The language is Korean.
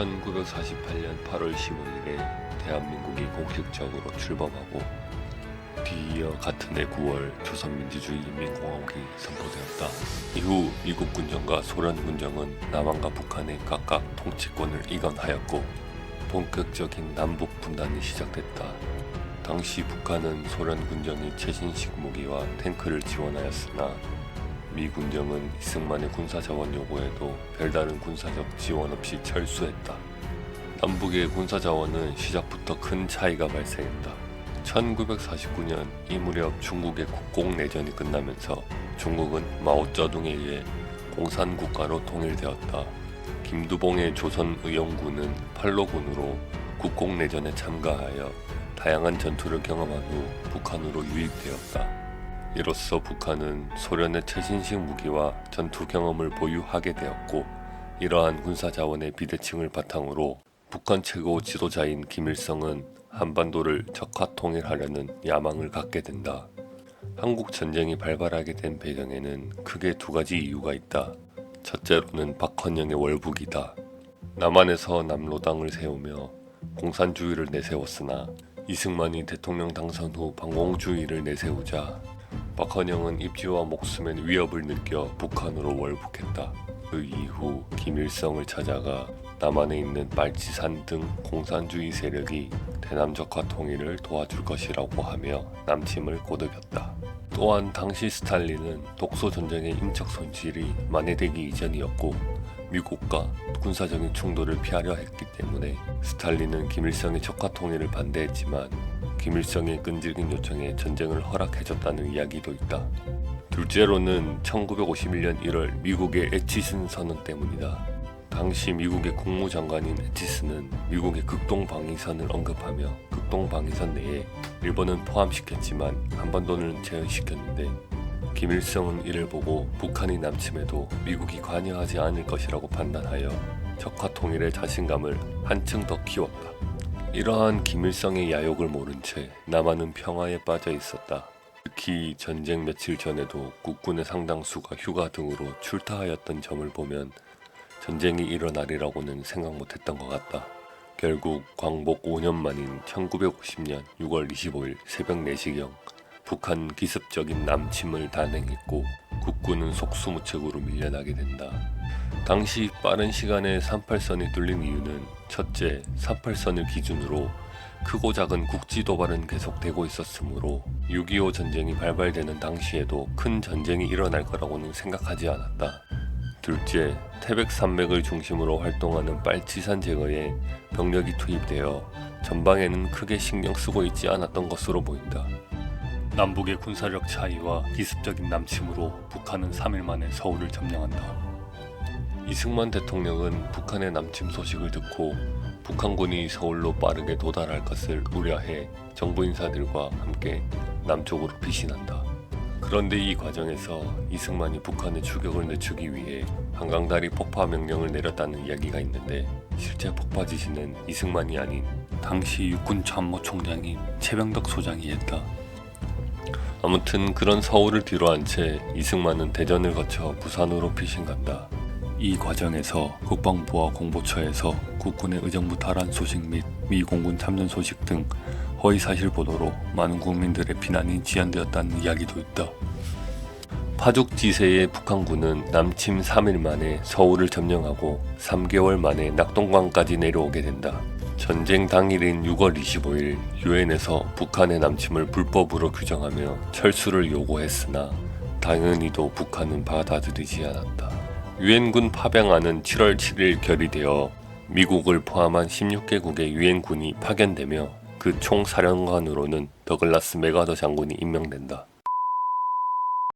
1948년 8월 15일에 대한민국이 공식적으로 출범하고 뒤이어 같은 해 9월 조선민주주의 인민공화국이 선포되었다. 이후 미국 군정과 소련 군정은 남한과 북한의 각각 통치권을 이관하였고 본격적인 남북 분단이 시작됐다. 당시 북한은 소련 군정이 최신식 무기와 탱크를 지원하였으나 미 군정은 이승만의 군사 자원 요구에도 별다른 군사적 지원 없이 철수했다. 남북의 군사 자원은 시작부터 큰 차이가 발생했다. 1949년 이 무렵 중국의 국공 내전이 끝나면서 중국은 마오쩌둥에 의해 공산 국가로 통일되었다. 김두봉의 조선 의용군은 팔로군으로 국공 내전에 참가하여 다양한 전투를 경험한 후 북한으로 유입되었다. 이로써 북한은 소련의 최신식 무기와 전투 경험을 보유하게 되었고 이러한 군사 자원의 비대칭을 바탕으로 북한 최고 지도자인 김일성은 한반도를 적화 통일하려는 야망을 갖게 된다. 한국 전쟁이 발발하게 된 배경에는 크게 두 가지 이유가 있다. 첫째로는 박헌영의 월북이다. 남한에서 남로당을 세우며 공산주의를 내세웠으나 이승만이 대통령 당선 후 반공주의를 내세우자 박헌영은 입지와 목숨의 위협을 느껴 북한으로 월북했다. 그 이후 김일성을 찾아가 남한에 있는 빨치산 등 공산주의 세력이 대남적화 통일을 도와줄 것이라고 하며 남침을 꼬드겼다. 또한 당시 스탈린은 독소 전쟁의 인적 손실이 만회되기 이전이었고 미국과 군사적인 충돌을 피하려 했기 때문에 스탈린은 김일성의 적화 통일을 반대했지만 김일성의 끈질긴 요청에 전쟁을 허락해줬다는 이야기도 있다. 둘째로는 1951년 1월 미국의 에치슨 선언 때문이다. 당시 미국의 국무장관인 에치스는 미국의 극동 방위선을 언급하며 극동 방위선 내에 일본은 포함시켰지만 한반도는 제외시켰는데 김일성은 이를 보고 북한이 남침해도 미국이 관여하지 않을 것이라고 판단하여 적화 통일의 자신감을 한층 더 키웠다. 이러한 김일성의 야욕을 모른 채 남한은 평화에 빠져 있었다. 특히 전쟁 며칠 전에도 국군의 상당수가 휴가 등으로 출타하였던 점을 보면 전쟁이 일어나리라고는 생각 못했던 것 같다. 결국 광복 5년 만인 1950년 6월 25일 새벽 4시경 북한 기습적인 남침을 단행했고 국군은 속수무책으로 밀려나게 된다. 당시 빠른 시간에 38선이 뚫린 이유는 첫째, 38선을 기준으로 크고 작은 국지 도발은 계속되고 있었으므로 6.25 전쟁이 발발되는 당시에도 큰 전쟁이 일어날 거라고는 생각하지 않았다. 둘째, 태백 산맥을 중심으로 활동하는 빨치산 제거에 병력이 투입되어 전방에는 크게 신경 쓰고 있지 않았던 것으로 보인다. 남북의 군사력 차이와 기습적인 남침으로 북한은 3일 만에 서울을 점령한다. 이승만 대통령은 북한의 남침 소식을 듣고 북한군이 서울로 빠르게 도달할 것을 우려해 정부 인사들과 함께 남쪽으로 피신한다. 그런데 이 과정에서 이승만이 북한의 추격을 늦추기 위해 한강다리 폭파 명령을 내렸다는 이야기가 있는데 실제 폭파 지시는 이승만이 아닌 당시 육군 참모총장인 최병덕 소장이 했다. 아무튼 그런 서울을 뒤로한 채 이승만은 대전을 거쳐 부산으로 피신 간다. 이 과정에서 국방부와 공보처에서 국군의 의정부 탈환 소식 및 미 공군 참전 소식 등 허위 사실 보도로 많은 국민들의 비난이 지연되었다는 이야기도 있다. 파죽 지세의 북한군은 남침 3일 만에 서울을 점령하고 3개월 만에 낙동강까지 내려오게 된다. 전쟁 당일인 6월 25일 유엔에서 북한의 남침을 불법으로 규정하며 철수를 요구했으나 당연히도 북한은 받아들이지 않았다. 유엔군 파병안은 7월 7일 결의되어 미국을 포함한 16개국의 유엔군이 파견되며 그 총사령관으로는 더글라스 메가더 장군이 임명된다.